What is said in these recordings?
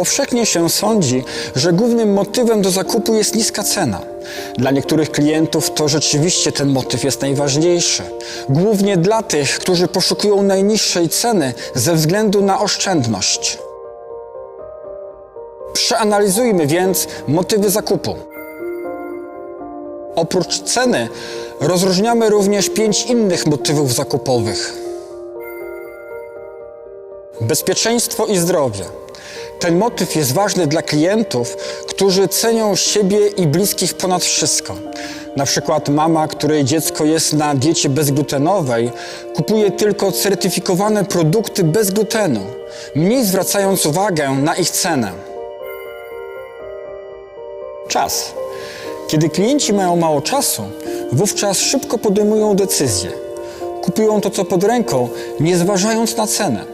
Powszechnie się sądzi, że głównym motywem do zakupu jest niska cena. Dla niektórych klientów to rzeczywiście ten motyw jest najważniejszy. Głównie dla tych, którzy poszukują najniższej ceny ze względu na oszczędność. Przeanalizujmy więc motywy zakupu. Oprócz ceny rozróżniamy również pięć innych motywów zakupowych. Bezpieczeństwo i zdrowie. Ten motyw jest ważny dla klientów, którzy cenią siebie i bliskich ponad wszystko. Na przykład mama, której dziecko jest na diecie bezglutenowej, kupuje tylko certyfikowane produkty bez glutenu, mniej zwracając uwagę na ich cenę. Czas. Kiedy klienci mają mało czasu, wówczas szybko podejmują decyzje. Kupują to, co pod ręką, nie zważając na cenę.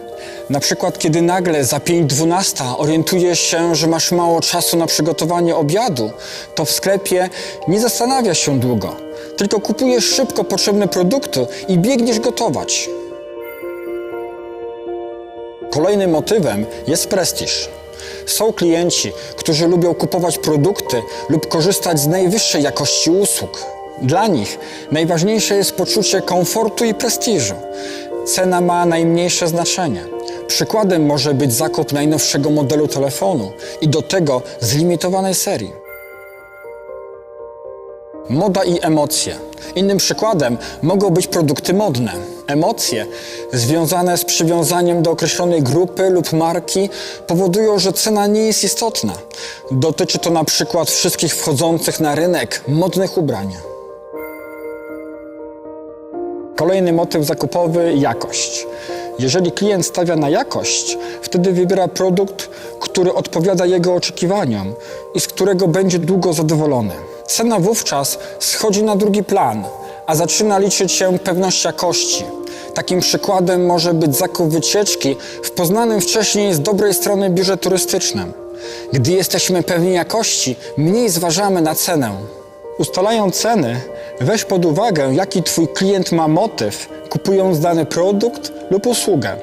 Na przykład, kiedy nagle za 5.12 orientujesz się, że masz mało czasu na przygotowanie obiadu, to w sklepie nie zastanawia się długo, tylko kupujesz szybko potrzebne produkty i biegniesz gotować. Kolejnym motywem jest prestiż. Są klienci, którzy lubią kupować produkty lub korzystać z najwyższej jakości usług. Dla nich najważniejsze jest poczucie komfortu i prestiżu. Cena ma najmniejsze znaczenie. Przykładem może być zakup najnowszego modelu telefonu i do tego z limitowanej serii. Moda i emocje. Innym przykładem mogą być produkty modne. Emocje związane z przywiązaniem do określonej grupy lub marki powodują, że cena nie jest istotna. Dotyczy to na przykład wszystkich wchodzących na rynek modnych ubrań. Kolejny motyw zakupowy jakość. Jeżeli klient stawia na jakość, wtedy wybiera produkt, który odpowiada jego oczekiwaniom i z którego będzie długo zadowolony. Cena wówczas schodzi na drugi plan, a zaczyna liczyć się pewność jakości. Takim przykładem może być zakup wycieczki w poznanym wcześniej z dobrej strony biurze turystycznym. Gdy jesteśmy pewni jakości, mniej zważamy na cenę. Ustalając ceny, weź pod uwagę, jaki Twój klient ma motyw, kupując dany produkt lub usługę.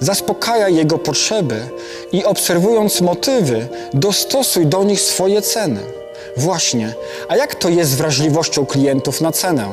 Zaspokajaj jego potrzeby i obserwując motywy, dostosuj do nich swoje ceny. Właśnie, a jak to jest z wrażliwością klientów na cenę?